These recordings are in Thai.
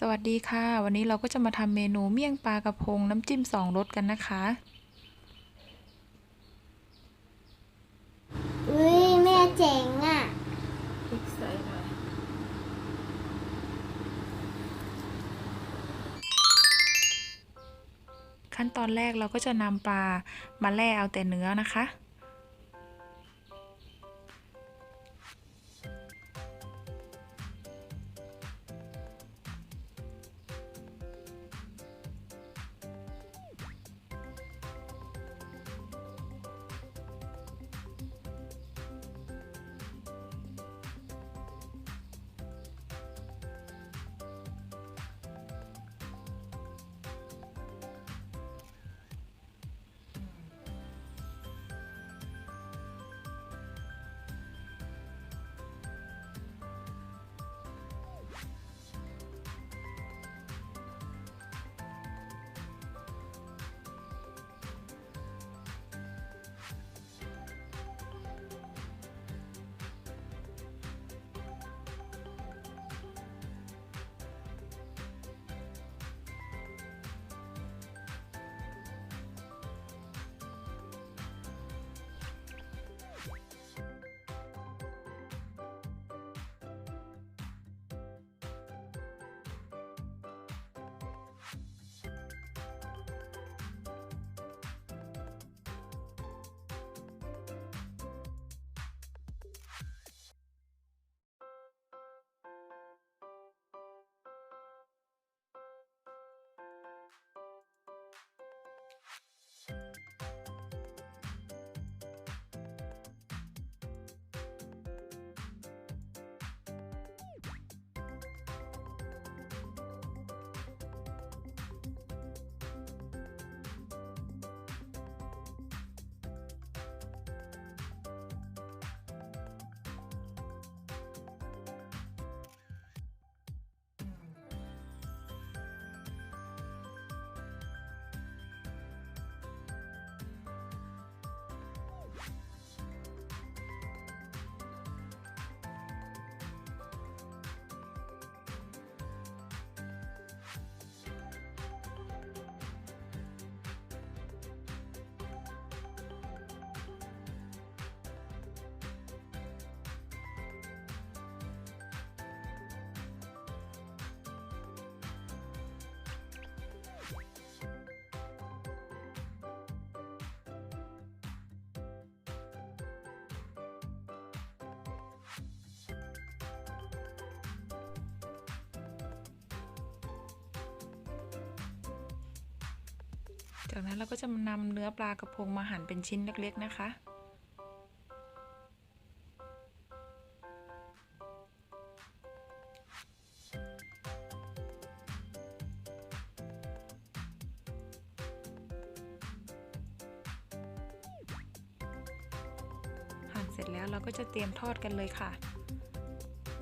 สวัสดีค่ะ วันนี้เราก็จะมาทำเมนูเมี่ยงปลากระพงน้ำจิ้มสองรสกันนะคะอุ้ยแม่เจ๋งอะพริกใส่หน่อยขั้นตอนแรกเราก็จะนำปลามาแล่เอาแต่เนื้อนะคะ จากนั้นเราก็จะนำเนื้อปลากระพงมาหั่นเป็นชิ้นเล็กๆนะคะ หั่นเสร็จแล้วเราก็จะเตรียมทอดกันเลยค่ะ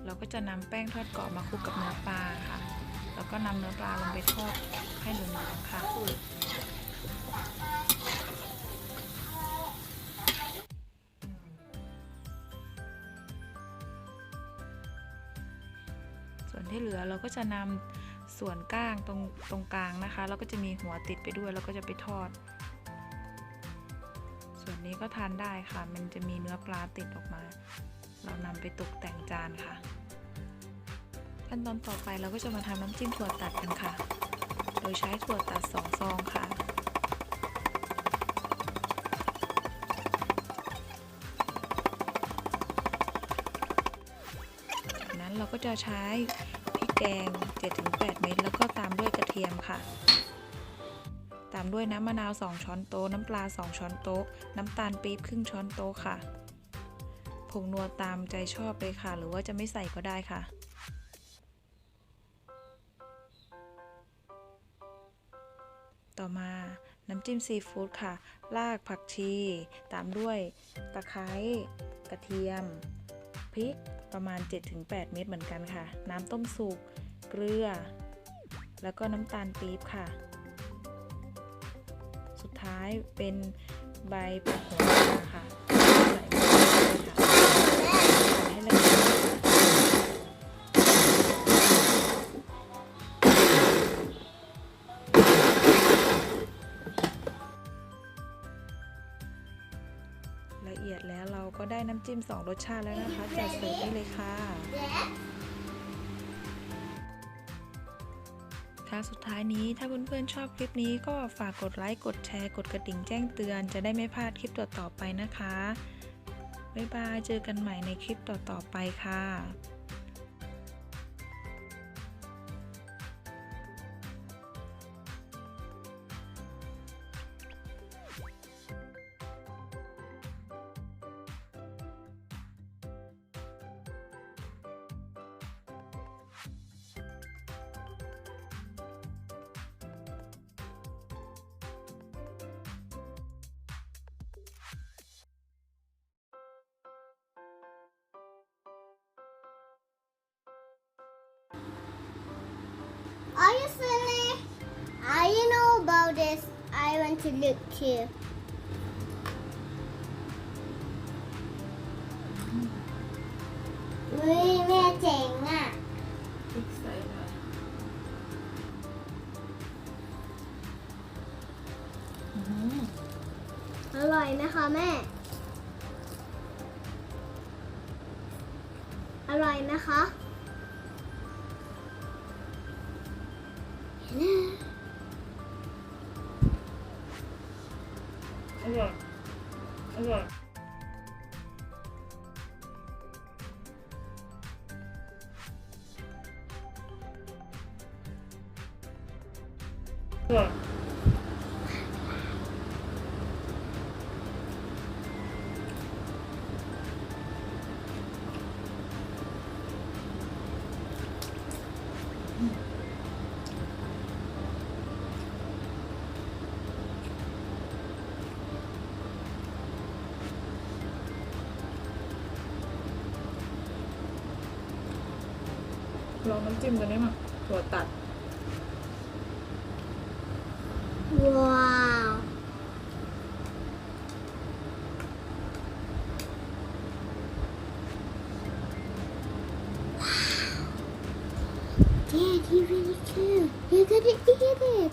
เราก็จะนำแป้งทอดกรอบมาคลุกกับเนื้อปลาค่ะ แล้วก็นำเนื้อปลาลงไปทอดให้เหลืองๆค่ะ ส่วนที่เหลือ เราก็จะนำส่วนก้างตรงตรงกลางนะคะแล้วก็จะมีหัวติดไปด้วย แล้วก็จะไปทอด ส่วนนี้ก็ทานได้ค่ะ มันจะมีเนื้อปลาติดออกมา เรานำไปตกแต่งจานค่ะ ขั้นตอนต่อไปเราก็จะมาทำน้ำจิ้มถั่วตัดกันค่ะ โดยใช้ถั่วตัดสองซองค่ะจากนั้นเราก็จะใช้ แกง 7-8 เม็ดแล้วก็ตามด้วยกระเทียมค่ะ ตามด้วยน้ำมะนาว 2 ช้อนโต๊ะ น้ำปลา 2 ช้อนโต๊ะ น้ำตาลปี๊บครึ่งช้อนโต๊ะค่ะ ผงนัวตามใจชอบเลยค่ะ หรือว่าจะไม่ใส่ก็ได้ค่ะต่อมาน้ำจิ้มซีฟู้ดค่ะ รากผักชี ตามด้วยตะไคร้กระเทียม พริก ประมาณ 7-8 เม็ดเหมือนกันค่ะ น้ำต้มสุก เกลือ แล้วก็น้ำตาลปี๊บค่ะ สุดท้ายเป็นใบผักโหระพาค่ะำจิ้ม 2 รสชาติแล้วนะคะ จัดเสิร์ฟได้เลยค่ะค่ะสุดท้ายนี้ถ้าเพื่อนๆชอบคลิปนี้ก็ฝากกดไลค์ กดแชร์ กดกระดิ่งแจ้งเตือน จะได้ไม่พลาดคลิปต่อๆไปนะคะ บ๊ายบาย เจอกันใหม่ในคลิปต่อๆไปค่ะ I know about this. I want to look too. เฮ้ยแม่เจ๋งอะพริกใส่หน่อยอร่อยไหมคะแม่ อร่อยไหมคะ อร่อยอร่อยอ ลองน้ำจิ้มตัวนี้มาถั่วตัด ว้าว Daddy, really cool. You're gonna eat it.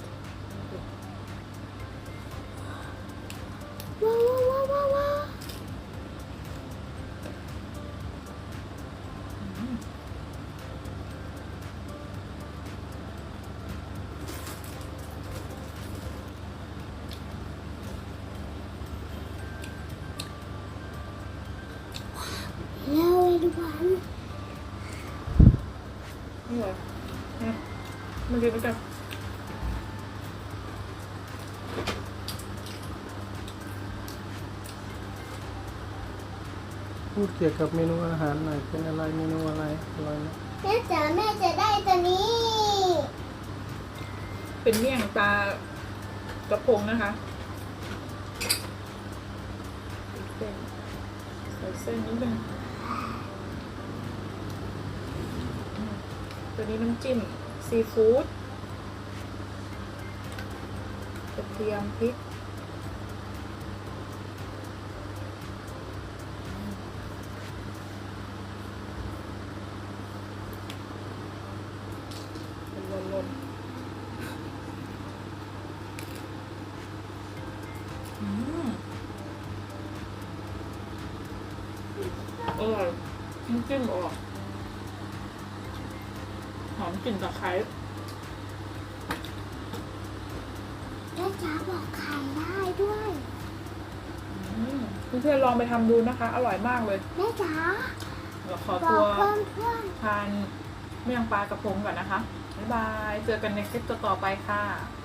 แล้ว everyone อร่อยนะมากินด้วยกันพูดเกี่ยวกับเมนูอาหารหน่อยเป็นอะไรเมนูอะไรอร่อยไหมแม่จ๋าแม่จะได้ตัวนี้ เป็นเมี่ยงปลากระพงนะคะใส่เส้นนิดนึงอืม ตัวนี้น้ำจิ้มซีฟู้ดกระเทียมพริกเป็นลนๆอืมอร่อยน้ำจิ้มอร่อยหอม กลิ่นตะไคร้แม่จ๋าบอกไข่ได้ด้วยอืมเพื่อนๆลองไปทำดูนะคะ อร่อยมากเลยแม่จ๋าเดี๋ยวขอบอตักวเพื่อนเพื่อนทานเมี่ยงปลากระพงก่อนนะคะ บ๊ายบาย เจอกันในคลิปต่อๆไปค่ะๆ